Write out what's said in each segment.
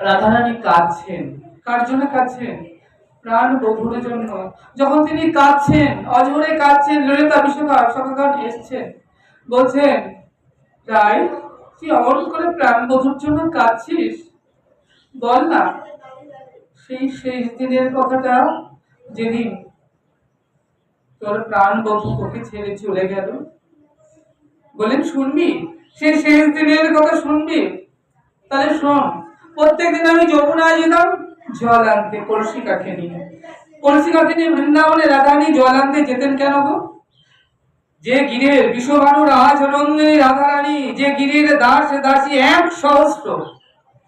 রাধারানী কাঁদছেন। কার জন্য কাঁদছেন? প্রাণ বধুর জন্য। যখন তিনি কাঁদছেন, অঝরে কাঁদছেন, ললিতা বিশ্বকাপ সকাল এসছেন বলছেন তাই তুই অমন করে প্রাণ বধুর জন্য কাঁদছিস? বল না। সেই শেষ দিনের কথাটা যেদিন তোর প্রাণ বধু তোকে ছেড়ে চলে গেল। বললেন, শুনবি? সেই শেষ দিনের কথা শুনবি? তাহলে শোন প্রত্যেকদিন আমি যমুনায় যেতাম, জল আনতে, কলসি কাকে নিয়ে। কলসি কাকে নিয়ে বৃন্দাবনে রাধানি জল আনতে যেতেন কেন গো? যে গিরের বিশ্বভানু রাজনন্দিনী রাধারানী, যে গিরের দাস দাসী, এক সহস্র।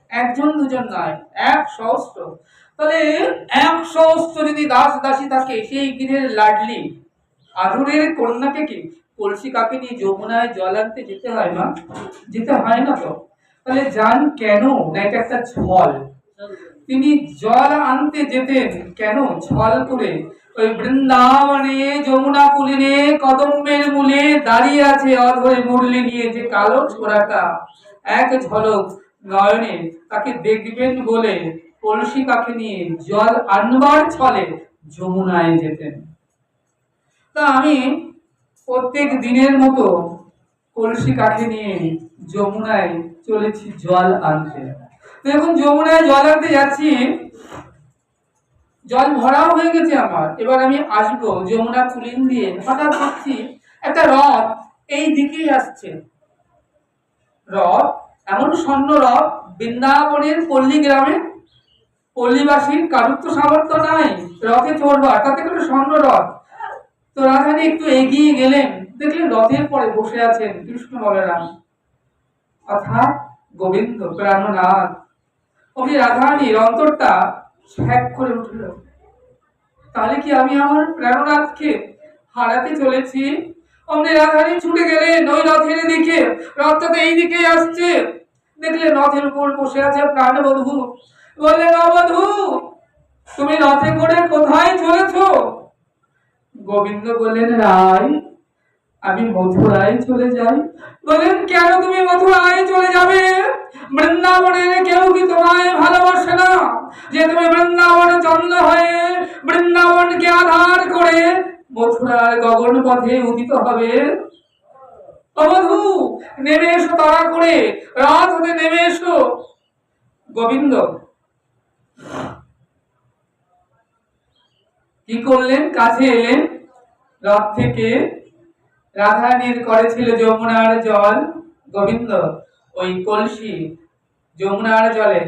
একজন দুজন নয়, এক সহস্র। তাহলে এক সহস্র যদি দাস দাসী থাকে, সেই গিরের লাডলি। আধুরের কন্যাকে কি কলসি কাকে নিয়ে যমুনায় জল আনতে যেতে হয় না যেতে হয় না তো? তাহলে যান কেন? এটা একটা ছল তিনি জল আনতে যেতেন। কেন? ছল করে। ওই বৃন্দাবনে যমুনা কুলিনে কদম্বের মূলে দাঁড়িয়ে আছে অধরে মুরলি নিয়ে যে কালো ছোড়াটা। এক ঝলক নয়নে তাকে দেখবেন বলে কলসি কাকে নিয়ে জল আনবার ছলে যমুনায় যেতেন। তা আমি প্রত্যেক দিনের মতো কলসি কাঠে নিয়ে যমুনায় চলেছি জল আনতে। তো এখন যমুনায় জল আনতে যাচ্ছি, জল ভরাও হয়ে গেছে আমার। এবার আমি আসব যমুনা কুলিন দিয়ে। হঠাৎ দেখছি একটা রথ এই দিকেই আসছে। রথ, এমন স্বর্ণ রথ, বৃন্দাবনের পল্লী গ্রামে। পল্লীবাসীর কারুর তো সামর্থ্য নাই। রথে চড়বার তাতে করে স্বর্ণ রথ। তো রাধানী একটু এগিয়ে গেলেন। দেখলেন রথের পরে বসে আছেন কৃষ্ণ বলরাম অর্থাৎ গোবিন্দ প্রাণনাথ। অমনি রাধারানীর অন্তরটা ছ্যাক করে উঠল। তাহলে কি আমি আমার প্রাণনাথকে হারাতে চলেছি? অমনি রাধারানী ছুটে গেলেন ওই রথের দিকে। রথটা তো এই দিকেই আসছে। দেখলেন রথের উপর বসে আছে প্রাণবধূ। বললেন, অবধূ, তুমি রথে করে কোথায় চলেছো? গোবিন্দ বললেন রায়, আমি মথুরায় চলে যাই। বলেন, কেন তুমি মথুরায় চলে যাবে? বৃন্দাবনের কেউ কি তোমায় ভালোবাসে না? যে তুমি বৃন্দাবনে চন্দ্র হয়ে বৃন্দাবনকে আধার করে মথুরার গগন পথে উদিত হবে। অবধু, নেমে এসো তাড়া করে, রাত হতে নেমে এসো। গোবিন্দ কি করলেন? কাছে এলেন রথ থেকে রাধারানীর করেছিল যমুনার জল গোবিন্দ ওই কলসি যমুনার জলে